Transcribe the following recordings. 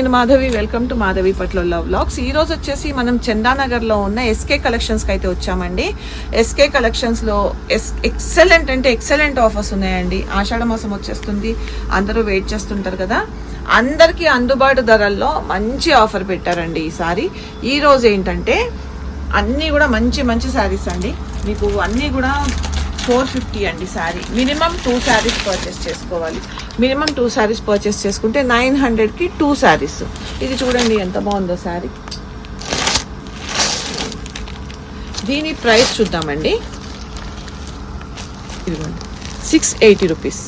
నేను Madhavi welcome to Madhavi పట్ల love blogs ఈ రోజు వచ్చేసి మనం చందానగర్లో ఉన్న ఎస్కే కలెక్షన్స్కి అయితే వచ్చామండి. ఎస్కే కలెక్షన్స్లో ఎస్ ఎక్సలెంట్ అంటే ఎక్సలెంట్ ఆఫర్స్ ఉన్నాయండి. ఆషాఢ మాసం వచ్చేస్తుంది. అందరూ వెయిట్ చేస్తుంటారు కదా. అందరికీ అందుబాటు ధరల్లో మంచి ఆఫర్ పెట్టారండి ఈసారి ఈరోజు ఏంటంటే అన్నీ కూడా మంచి మంచి శారీస్ అండి. మీకు అన్నీ కూడా ఫోర్ ఫిఫ్టీ అండి sari. Minimum two saris purchase చేసుకోవాలి. మినిమం టూ శారీస్ పర్చేస్ చేసుకుంటే నైన్ హండ్రెడ్కి టూ శారీస్. ఇది చూడండి ఎంత బాగుందో శారీ. దీని ప్రైస్ చూద్దామండి. ఇదిగోండి. Six eighty rupees.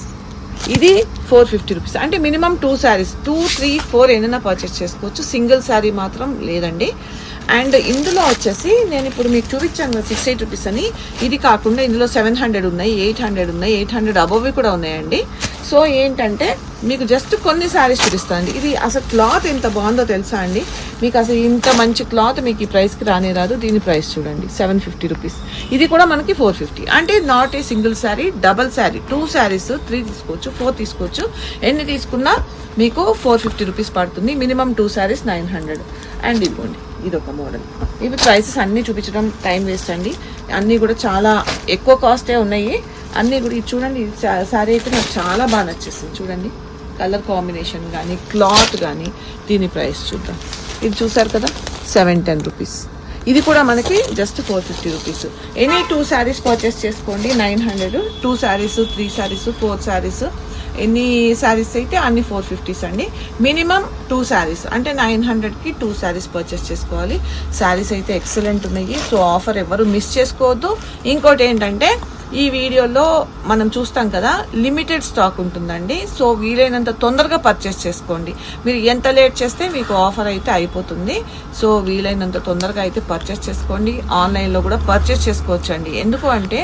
ఇది ఫోర్ ఫిఫ్టీ రూపీస్. అంటే minimum two saris two three four ఏదైనా పర్చేస్ చేసుకోవచ్చు. సింగిల్ శారీ మాత్రం లేదండి. అండ్ ఇందులో వచ్చేసి నేను ఇప్పుడు మీకు చూపించాను కదా సిక్స్ ఎయిట్ రూపీస్ అని. ఇది కాకుండా ఇందులో సెవెన్ హండ్రెడ్ ఉన్నాయి ఎయిట్ హండ్రెడ్ ఉన్నాయి ఎయిట్ హండ్రెడ్ అబోవ్ కూడా ఉన్నాయండి. సో ఏంటంటే మీకు జస్ట్ కొన్ని శారీస్ చూపిస్తాను ఇది అసలు క్లాత్ ఎంత బాగుందో తెలుసా అండి? మీకు అసలు ఇంత మంచి క్లాత్ మీకు ఈ ప్రైస్కి రానే రాదు దీని ప్రైస్ చూడండి సెవెన్ ఫిఫ్టీ రూపీస్ ఇది కూడా మనకి ఫోర్ ఫిఫ్టీ అంటే not a single sari double sari two saris three తీసుకోవచ్చు ఫోర్ తీసుకోవచ్చు. ఎన్ని తీసుకున్నా మీకు ఫోర్ ఫిఫ్టీ రూపీస్ పడుతుంది. Minimum two saris nine hundred and ఇదిగోండి ఇది ఒక మోడల్. ఇవి ప్రైసెస్ అన్నీ చూపించడం టైం వేస్ట్ అండి. అన్నీ కూడా చాలా ఎక్కువ కాస్టే ఉన్నాయి. అన్నీ కూడా ఇది చూడండి సారీ శారీ అయితే నాకు చాలా బాగా నచ్చేసింది. చూడండి కలర్ కాంబినేషన్ కానీ క్లాత్ కానీ దీని ప్రైస్ చూద్దాం. ఇది చూసారు కదా సెవెన్ టెన్ రూపీస్ ఇది కూడా మనకి just four fifty rupees any two saris purchase చేసుకోండి. Nine hundred two saris three saris four saris ఎన్ని శారీస్ అయితే అన్ని ఫోర్ ఫిఫ్టీస్ అండి. మినిమం టూ శారీస్ అంటే నైన్ హండ్రెడ్కి టూ శారీస్ పర్చేస్ చేసుకోవాలి. శారీస్ అయితే ఎక్సలెంట్ ఉన్నాయి. సో ఆఫర్ ఎవరు మిస్ చేసుకోవద్దు. ఇంకోటి ఏంటంటే ఈ వీడియోలో మనం చూస్తాం కదా లిమిటెడ్ స్టాక్ ఉంటుందండి. సో వీలైనంత తొందరగా పర్చేస్ చేసుకోండి. మీరు ఎంత లేట్ చేస్తే మీకు ఆఫర్ అయితే అయిపోతుంది. సో వీలైనంత తొందరగా అయితే పర్చేస్ చేసుకోండి. ఆన్లైన్లో కూడా పర్చేస్ చేసుకోవచ్చండి. ఎందుకు అంటే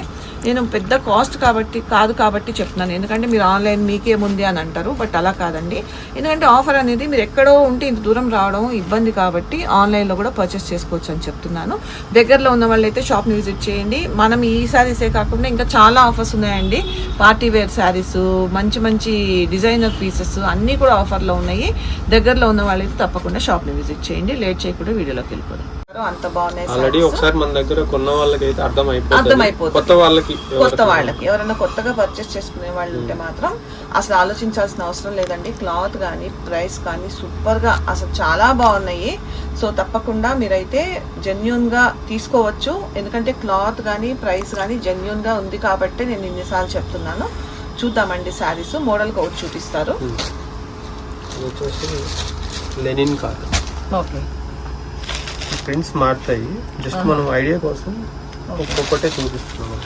నేను పెద్ద కాస్ట్ కాబట్టి కాదు కాబట్టి చెప్తున్నాను. ఎందుకంటే మీరు ఆన్లైన్ మీకేముంది అని అంటారు బట్ అలా కాదండి. ఎందుకంటే ఆఫర్ అనేది మీరు ఎక్కడో ఉంటే ఇంత దూరం రావడం ఇబ్బంది కాబట్టి ఆన్లైన్లో కూడా పర్చేస్ చేసుకోవచ్చు అని చెప్తున్నాను. దగ్గరలో ఉన్న వాళ్ళైతే షాప్ని విజిట్ చేయండి. మనం ఈ శారీసే కాకుండా ఇంకా చాలా ఆఫర్స్ ఉన్నాయండి. పార్టీ వేర్ శారీస్ మంచి మంచి డిజైనర్ పీసెస్ అన్నీ కూడా ఆఫర్లో ఉన్నాయి. దగ్గరలో ఉన్న వాళ్ళైతే తప్పకుండా షాప్ని విజిట్ చేయండి. లేట్ చేయకుండా వీడియోలోకి వెళ్ళిపోదాం. అంత బాగున్నాయి ఆల్రెడీ ఒకసారి మన దగ్గర కొన్న వాళ్ళకి అయితే అర్థం అయిపోతుంది. కొత్త వాళ్ళకి కొత్త వాళ్ళకి. ఎవరైనా కొత్తగా పర్చేస్ చేసుకునే వాళ్ళు ఉంటే మాత్రం అసలు ఆలోచించాల్సిన అవసరం లేదండి. క్లాత్ కానీ ప్రైస్ కానీ సూపర్గా అసలు చాలా బాగున్నాయి. సో తప్పకుండా మీరైతే జెన్యున్గా తీసుకోవచ్చు. ఎందుకంటే క్లాత్ కానీ ప్రైస్ కానీ జెన్యున్గా ఉంది కాబట్టి నేను ఇన్నిసార్లు చెప్తున్నాను. చూద్దామండి శారీస్. మోడల్ కోట్ చూపిస్తారు. వచ్చేసి లెనిన్ ఓకే. ప్రింట్స్ మారుతాయి. జస్ట్ మనం ఐడియా కోసం ఒక్కొక్కటే చూపిస్తున్నాం.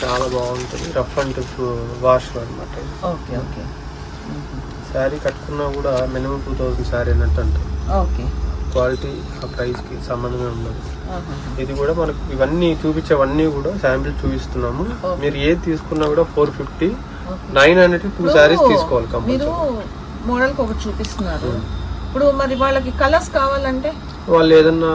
చాలా బాగుంటుంది. రఫ్ అండ్ టఫ్ వాష్ అనమాట ఓకే ఓకే. శారీ కట్టుకున్నా కూడా మినిమం టూ థౌసండ్ శారీ అన్నట్టు అంటారు. ఓకే. క్వాలిటీ ఆ ప్రైస్కి సంబంధమే ఉండదు. ఇది కూడా మనకు ఇవన్నీ చూపించేవన్నీ కూడా శాంపిల్ చూపిస్తున్నాము. మీరు ఏది తీసుకున్నా కూడా four fifty nine hundred two saris తీసుకోవాలి కంపల్సరీ మోడల్ ఒకటి చూపిస్తున్నారు. ఇప్పుడు మరి వాళ్ళకి కలర్స్ కావాలంటే? వాళ్ళు ఏదన్నా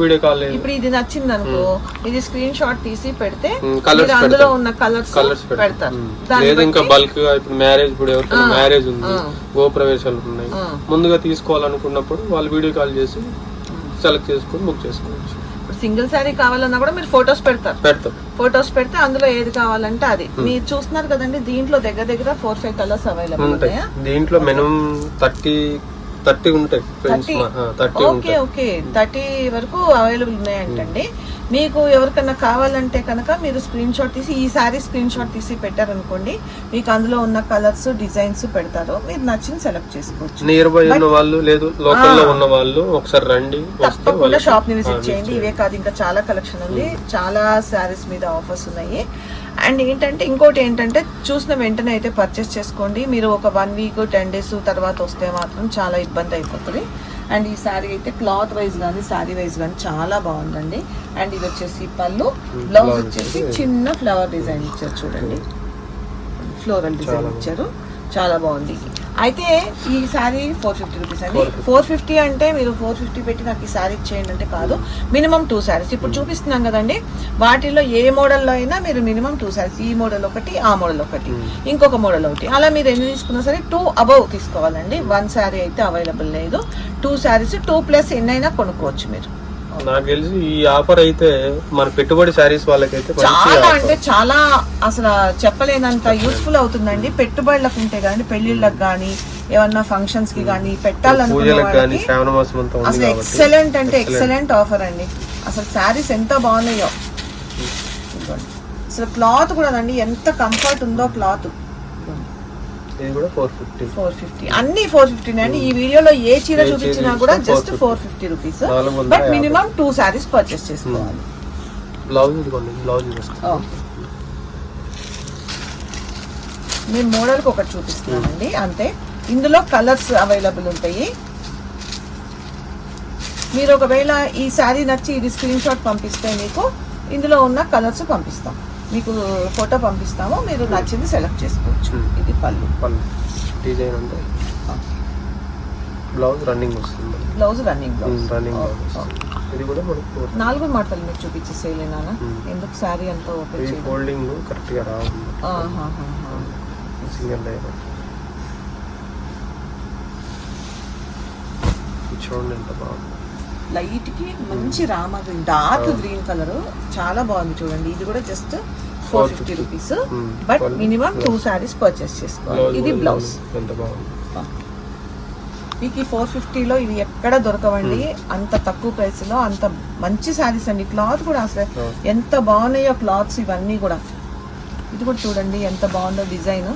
వీడియో కాల్ ఇప్పుడు ఇది నచ్చింది అనుకో ఇది స్క్రీన్ షాట్ తీసి పెడితే మీరు అందులో ఉన్న కలర్స్ కలర్స్ పెడతారు. లేదు ఇంకా బల్క్గా ఇప్పుడు మ్యారేజ్ ఇప్పుడు ఎవరికైనా మ్యారేజ్ ఉంది. గోప్రవేశాలు ఉన్నాయి. ముందుగా తీసుకోవాలనుకున్నప్పుడు వాళ్ళు వీడియో కాల్ చేసి సెలెక్ట్ చేసుకొని బుక్ చేసుకోవచ్చు. సింగిల్ శారీ కావాలన్నా కూడా మీరు ఫొటోస్ పెడతారు. పెడతాం. ఫొటోస్ పెడితే అందులో ఏది కావాలంటే అది. మీరు చూస్తున్నారు కదండి దీంట్లో దగ్గర దగ్గర ఫోర్ ఫైవ్ కలర్స్ అవైలబుల్ ఉంటాయి. దీంట్లో మినిమం థర్టీ థర్టీ ఉంటాయి థర్టీ? Okay okay. థర్టీ వరకు అవైలబుల్ ఉన్నాయంటండి. మీకు ఎవరికన్నా కావాలంటే కనుక మీరు స్క్రీన్ షాట్ తీసి ఈ సారీ స్క్రీన్ షాట్ తీసి పెట్టారనుకోండి మీకు అందులో ఉన్న కలర్స్ డిజైన్స్ పెడతారు మీరు నచ్చింది సెలెక్ట్ చేసుకోవచ్చు. నియర్ బై ఉన్న వాళ్ళు లేదు లోకల్లో ఉన్న వాళ్ళు ఒకసారి రండి తప్పకుండా షాప్ని విజిట్ చేయండి. ఇవే కాదు ఇంకా చాలా కలెక్షన్ ఉంది. చాలా శారీస్ మీద ఆఫర్స్ ఉన్నాయి. అండ్ ఏంటంటే ఇంకోటి ఏంటంటే చూసిన వెంటనే అయితే పర్చేస్ చేసుకోండి. మీరు ఒక వన్ వీక్ టెన్ డేస్ తర్వాత వస్తే మాత్రం చాలా ఇబ్బంది అయిపోతుంది. అండ్ ఈ శారీ అయితే క్లాత్ వైజ్ కానీ శారీ వైజ్ కానీ చాలా బాగుందండి. అండ్ ఇది వచ్చేసి పళ్ళు. బ్లౌజ్ blouse వచ్చేసి చిన్న ఫ్లవర్ డిజైన్ ఇచ్చారు చూడండి. ఫ్లోరల్ డిజైన్ ఇచ్చారు. చాలా బాగుంది. అయితే ఈ శారీ ఫోర్ ఫిఫ్టీ రూపీస్ అండి. 450. ఫోర్ ఫిఫ్టీ అంటే మీరు ఫోర్ ఫిఫ్టీ పెట్టి నాకు ఈ శారీ ఇచ్చేయండి అంటే కాదు. Minimum two saris. ఇప్పుడు చూపిస్తున్నాం కదండి. వాటిలో ఏ మోడల్లో అయినా మీరు మినిమం టూ శారీస్. ఈ మోడల్ ఒకటి ఆ మోడల్ ఒకటి. ఇంకొక మోడల్ ఒకటి. అలా మీరు ఎన్ని తీసుకున్నా సరే టూ అబౌవ్ తీసుకోవాలండి. వన్ శారీ అయితే అవైలబుల్ లేదు. టూ శారీస్ టూ ప్లస్ ఎన్నైనా కొనుక్కోవచ్చు మీరు. నాకు తెలిసి ఈ ఆఫర్ అయితే మన పెట్టుబడి శారీస్ వాళ్ళకైతే చాలా అంటే చాలా అసలు చెప్పలేనంత యూస్ఫుల్ అవుతుందండి. పెట్టుబడులకు ఉంటే కానీ పెళ్ళిళ్ళకి కానీ ఏమన్నా ఫంక్షన్స్కి కానీ పెట్టాలనుకునే అసలు ఎక్సలెంట్ అంటే ఎక్సలెంట్ ఆఫర్ అండి. అసలు శారీస్ ఎంత బాగున్నాయో. అసలు క్లాత్ కూడా అండి ఎంత కంఫర్ట్ ఉందో క్లాత్ ఇది కూడా ఫోర్ ఫిఫ్టీ ఫోర్ ఫిఫ్టీ అన్ని ఫోర్ ఫిఫ్టీ అండి. ఈ వీడియోలో ఏ చీర చూపించినా కూడా just 450. Four fifty rupees but. Minimum two saris purchase చేసుకోవాలి. బ్లౌజ్ ఇదిగోండి బ్లౌజ్ నేను మోడల్కి ఒకటి చూపిస్తున్నానండి. అంతే ఇందులో కలర్స్ అవైలబుల్ ఉంటాయి. మీరు ఒకవేళ ఈ శారీ నచ్చి ఇది స్క్రీన్ షాట్ పంపిస్తే మీకు ఇందులో ఉన్న కలర్స్ పంపిస్తాం. మీకు ఫోటో పంపిస్తాము మీరు నచ్చింది సెలెక్ట్ చేసుకోవచ్చు. ఇది పళ్ళు. పళ్ళు. డిజైన్ అంటే బ్లౌజ్ రన్నింగ్ వస్తుంది. Blouse running blouse. రన్నింగ్ ఇది కూడా మనకు నాలుగు మాటలు మీకు చూపించేసేయలే నాన్న Hmm. ఎందుకు శారీ అంతా ఓపెన్ చేయడం? ఫోల్డింగ్ కరెక్ట్గా రావు. Single layer. చూడండి ఎంత బాగుంది. లైట్కి మంచి Rama green dark green colour. చాలా బాగుంది చూడండి. ఇది కూడా just four fifty 450 rupees Hmm. But. Minimum two. Saris purchase చేసుకోవాలి. ఇది బ్లౌజ్ మీకు ఈ ఫోర్ ఫిఫ్టీలో ఇవి ఎక్కడ దొరకవండి? అంత తక్కువ ప్రైస్లో అంత మంచి శారీస్ అండి. క్లాత్ కూడా అసలు Oh. ఎంత బాగున్నాయో క్లాత్స్ ఇవన్నీ కూడా. ఇది కూడా చూడండి ఎంత బాగుందో డిజైన్.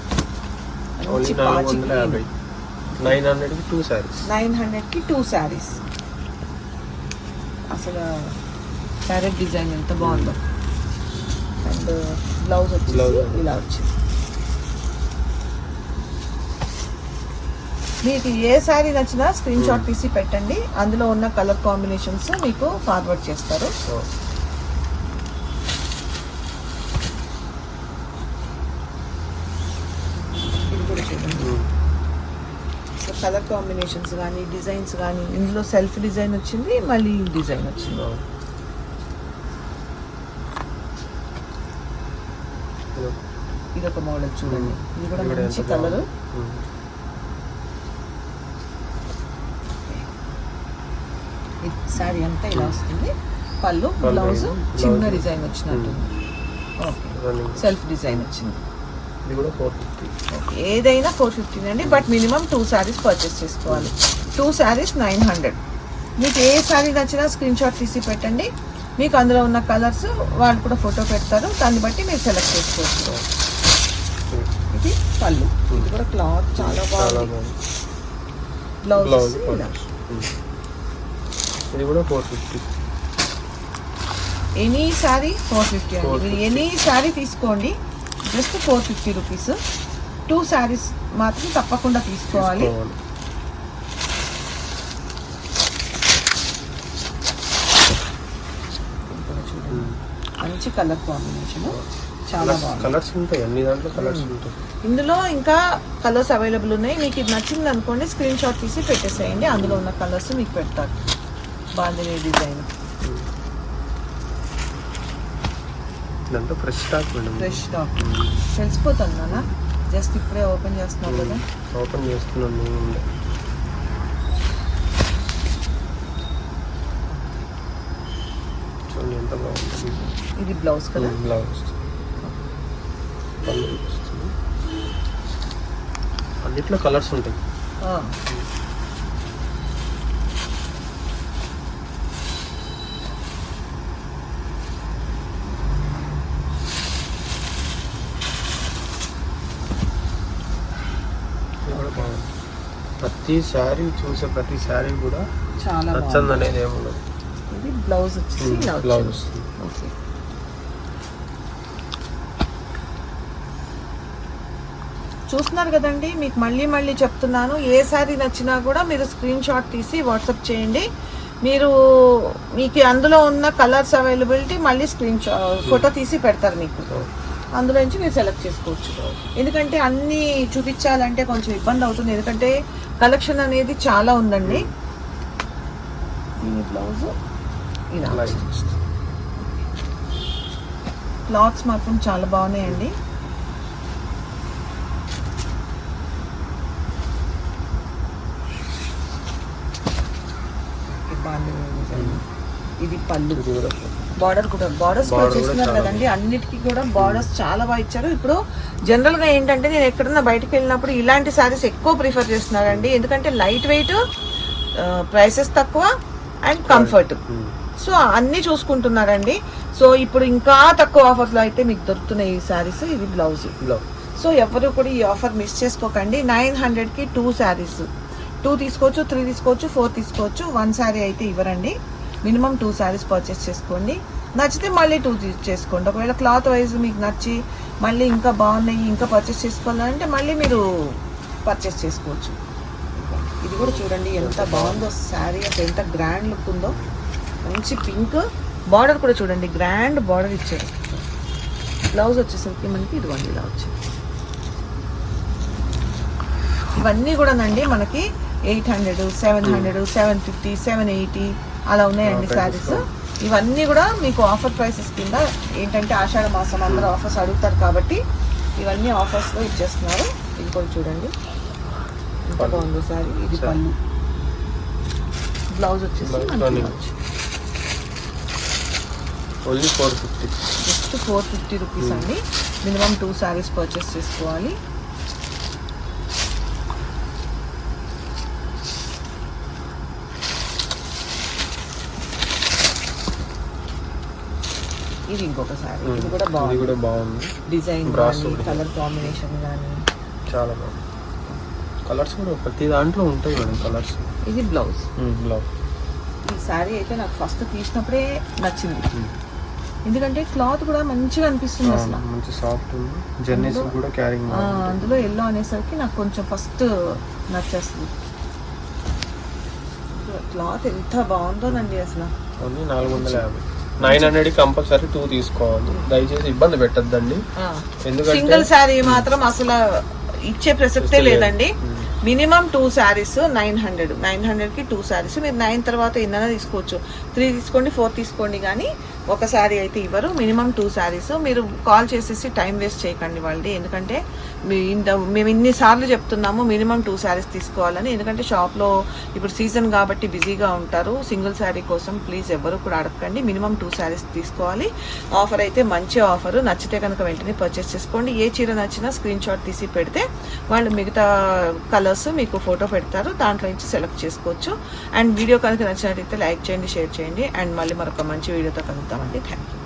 నైన్ హండ్రెడ్కి టూ శారీస్ నైన్ హండ్రెడ్కి టూ శారీస్ అసలు క్యారెట్ డిజైన్ ఎంత బాగుందో. అండ్ బ్లౌజ్ వచ్చేసి Blouse. ఇలా వచ్చింది. మీకు ఏ శారీ నచ్చినా స్క్రీన్ షాట్ తీసి పెట్టండి. అందులో ఉన్న కలర్ కాంబినేషన్స్ మీకు ఫార్వర్డ్ చేస్తారు ఇది కూడా చూడండి సో కలర్ కాంబినేషన్స్ కానీ డిజైన్స్ కానీ ఇందులో సెల్ఫ్ డిజైన్ వచ్చింది మళ్ళీ డిజైన్ వచ్చింది. ఇది ఒక మోడల్ చూడండి. ఇది కూడా మంచి కలర్. శారీ అంతా ఇలా వస్తుంది. పళ్ళు బ్లౌజ్. చిన్న డిజైన్ వచ్చినట్టు ఓకే. రన్నింగ్ సెల్ఫ్ డిజైన్ వచ్చింది. ఇది కూడా ఫోర్ ఫిఫ్టీ ఏదైనా ఫోర్ ఫిఫ్టీన్ అండి but minimum two saris purchase చేసుకోవాలి. టూ శారీస్ నైన్ హండ్రెడ్ మీకు ఏ శారీ నచ్చినా స్క్రీన్ షాట్ తీసి పెట్టండి. మీకు అందులో ఉన్న కలర్స్ వాళ్ళు కూడా ఫోటో పెడతారు. దాన్ని బట్టి మీరు సెలెక్ట్ చేసుకోవచ్చు. ఇది పళ్ళు. ఇది కూడా క్లాత్ చాలా చాలా బాగుంది. బ్లౌజ్. ఇది కూడా four fifty any sari four fifty అండి. 450. మీరు ఎనీ శారీ తీసుకోండి. Just four fifty rupees. Two saris మాత్రం తప్పకుండా తీసుకోవాలి. మంచి కలర్ కాంబినేషన్. చాలా బాగుంది. కలర్స్ ఉంటాయి. అన్ని దాంట్లో కలర్స్ ఉంటాయి. ఇందులో ఇంకా కలర్స్ అవైలబుల్ ఉన్నాయి. మీకు ఇది నచ్చింది అనుకోండి స్క్రీన్ షాట్ తీసి పెట్టేసేయండి. అందులో ఉన్న కలర్స్ మీకు పెడతారు బాగుంది డిజైన్. ఇదంతా ఫ్రెష్ స్టాక్ మేడం. ఫ్రెష్ డాక్ తెలిసిపోతుంది జస్ట్ ఇప్పుడే ఓపెన్ చేస్తున్నావు కదా. ఓపెన్ చేస్తున్నాను నేను చూడండి ఎంత బాగుంది. ఇది బ్లౌజ్ కదా? బ్లౌజ్ వస్తుంది అన్నిట్లో కలర్స్ ఉంటాయి ఆ. ఇది కూడా బాగుంది ప్రతి శారీ చూసే ప్రతి శారీ కూడా చాలా నచ్చంది అనేది ఏముండదు ఇది బ్లౌజ్ వచ్చేసి బ్లౌజ్. వస్తుంది. ఓకే. చూస్తున్నారు కదండి మీకు మళ్ళీ మళ్ళీ చెప్తున్నాను ఏ శారీ నచ్చినా కూడా మీరు స్క్రీన్ షాట్ తీసి వాట్సాప్ చేయండి. మీరు మీకు అందులో ఉన్న కలర్స్ అవైలబిలిటీ మళ్ళీ స్క్రీన్ షాట్ ఫోటో తీసి పెడతారు మీకు. అందులో నుంచి మీరు సెలెక్ట్ చేసుకోవచ్చు. ఎందుకంటే అన్ని చూపించాలంటే కొంచెం ఇబ్బంది అవుతుంది. ఎందుకంటే కలెక్షన్ అనేది చాలా ఉందండి. దీని బ్లౌజ్ ఇలా క్లాత్స్ మాత్రం చాలా బాగున్నాయండి. ఇది పళ్ళు. బార్డర్ కూడా బార్డర్స్ కూడా చూస్తున్నారు కదండి. అన్నిటికీ కూడా బార్డర్స్ చాలా బాగా ఇచ్చారు. ఇప్పుడు జనరల్గా ఏంటంటే నేను ఎక్కడన్నా బయటకు వెళ్ళినప్పుడు ఇలాంటి సారీస్ ఎక్కువ ప్రిఫర్ చేస్తున్నారండి. ఎందుకంటే లైట్ వెయిట్ ప్రైసెస్ తక్కువ అండ్ కంఫర్ట్ ఉమ్. సో అన్ని చూసుకుంటున్నారండి. సో ఇప్పుడు ఇంకా తక్కువ ఆఫర్స్లో అయితే మీకు దొరుకుతున్నాయి ఈ సారీస్ ఇది బ్లౌజ్ సో ఎవరు కూడా ఈ ఆఫర్ మిస్ చేసుకోకండి. నైన్ హండ్రెడ్కి టూ శారీస్ టూ తీసుకోవచ్చు త్రీ తీసుకోవచ్చు ఫోర్ తీసుకోవచ్చు. వన్ శారీ అయితే ఇవ్వరండి. మినిమం టూ శారీస్ పర్చేస్ చేసుకోండి. నచ్చితే మళ్ళీ టూ చేసుకోండి. ఒకవేళ క్లాత్ వైజ్ మీకు నచ్చి మళ్ళీ ఇంకా బాగున్నాయి ఇంకా పర్చేస్ చేసుకోవాలంటే మళ్ళీ మీరు పర్చేస్ చేసుకోవచ్చు. ఇది కూడా చూడండి ఎంత బాగుందో శారీ అసలు ఎంత గ్రాండ్ లుక్ ఉందో. మంచి పింక్ బార్డర్ కూడా చూడండి గ్రాండ్ బార్డర్ ఇచ్చారు. బ్లౌజ్ వచ్చేసరికి మనకి ఇదిగోండి ఇలా వచ్చింది. ఇవన్నీ కూడానండి మనకి eight hundred seven hundred seven fifty seven eighty అలా ఉన్నాయండి శారీస్. ఇవన్నీ కూడా మీకు ఆఫర్ ప్రైసెస్ కింద ఏంటంటే ఆషాఢ మాసం అందరూ ఆఫర్స్ అడుగుతారు కాబట్టి ఇవన్నీ ఆఫర్స్లో ఇచ్చేస్తున్నారు. ఇది కూడా చూడండి. ఎంత. బాగుందో శారీ. ఇది సరే. పళ్ళు. బ్లౌజ్ వచ్చేసి. Only four fifty just four fifty rupees అండి. మినిమం టూ శారీస్ పర్చేస్ చేసుకోవాలి. ఇది ఇంకొక శారీ ఇది కూడా ఇది బాగుంది. కూడా బాగుంది. డిజైన్ కానీ. కలర్ కాంబినేషన్ కానీ. చాలా బాగుంది. కలర్స్ కూడా ప్రతి దాంట్లో ఉంటాయి మేడం కలర్స్ ఇది బ్లౌజ్. బ్లౌజ్. ఈ శారీ అయితే నాకు ఫస్ట్ తీసినప్పుడే నచ్చింది. ఎందుకంటే క్లాత్ కూడా మంచిగా అనిపిస్తుంది అసలు. మంచి సాఫ్ట్ ఉంది. జర్నీస్ కూడా క్యారింగ్ అందులో ఎల్లో అనేసరికి నాకు కొంచెం ఫస్ట్ నచ్చేస్తుంది. క్లాత్ ఎంత బాగుందోనండి అసలు. నాలుగు వందల యాభై. నైన్ హండ్రెడ్ కంపల్సరీ టూ తీసుకోవాలి. దయచేసి ఇబ్బంది పెట్టద్దండి. సింగిల్ శారీ మాత్రం అసలు ఇచ్చే ప్రసక్తే లేదు. లేదండి. Minimum two saris nine hundred. Nine హండ్రెడ్కి టూ శారీస్. మీరు నైన్ తర్వాత ఎన్నైనా తీసుకోవచ్చు. త్రీ తీసుకోండి ఫోర్ తీసుకోండి కానీ ఒక శారీ అయితే ఇవ్వరు. Minimum two saris. మీరు కాల్ చేసేసి టైం వేస్ట్ చేయకండి వాళ్ళది. ఎందుకంటే మీ ఇంత మేము ఇన్నిసార్లు చెప్తున్నాము మినిమం టూ శారీస్ తీసుకోవాలని. ఎందుకంటే షాప్లో ఇప్పుడు సీజన్ కాబట్టి బిజీగా ఉంటారు. సింగిల్ శారీ కోసం ప్లీజ్ ఎవరు కూడా అడగకండి. మినిమం టూ శారీస్ తీసుకోవాలి. ఆఫర్ అయితే మంచి ఆఫర్. నచ్చితే కనుక వెంటనే పర్చేస్ చేసుకోండి. ఏ చీర నచ్చినా స్క్రీన్ షాట్ తీసి పెడితే వాళ్ళు మిగతా కలర్స్ మీకు ఫోటో పెడతారు. దాంట్లో నుంచి సెలెక్ట్ చేసుకోవచ్చు. అండ్ వీడియో కనుక నచ్చినట్టయితే లైక్ చేయండి షేర్ చేయండి. అండ్ మళ్ళీ మరొక మంచి వీడియోతో Okay.